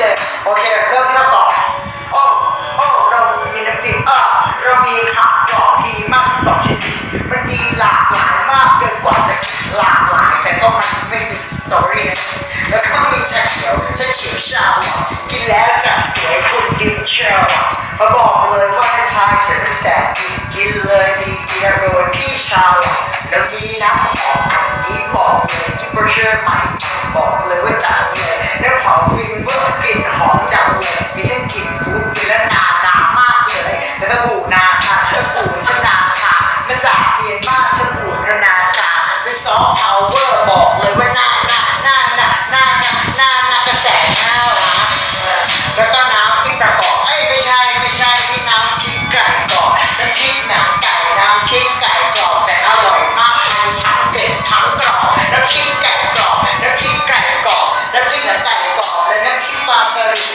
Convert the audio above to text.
เลย โอเค เริ่มที่เราก่อนโอ้โอ้เรามีน้ำจิ้มเออเรามีผักดอกดีมากที่สองชนิดมันมีหลากหลายมากเกินกว่าจะหลากหลาย แต่ต้องมันไม่มีสตอรี่นะแล้วก็มีชาเขียวชาเขียวชาวกินแล้วจะสวยคุณดิวเชลเขาบอกเลยว่าชาเขียวเป็นแสบกินกินเลยดีกินโรยที่ชาวแล้วมีน้ำ เมียนมาสบู่ชนาคาเป็นซอฟต์พาวเวอร์บอกเลยว่าหน้าหน้าหน้าหน้าหน้าหน้าหน้าหน้ากระแสหน้าร้านแล้วก็น้ำพริกตะกอกเอ้ยไม่ใช่ไม่ใช่ที่น้ำพริกไก่กรอบน้ำพริกหนังไก่น้ำพริกไก่กรอบแสนอร่อยมากทั้งเผ็ดทั้งกรอบน้ำพริกไก่กรอบน้ำพริกไก่กรอบน้ำพริกหนังไก่กรอบและน้ำพริกปลาสลิด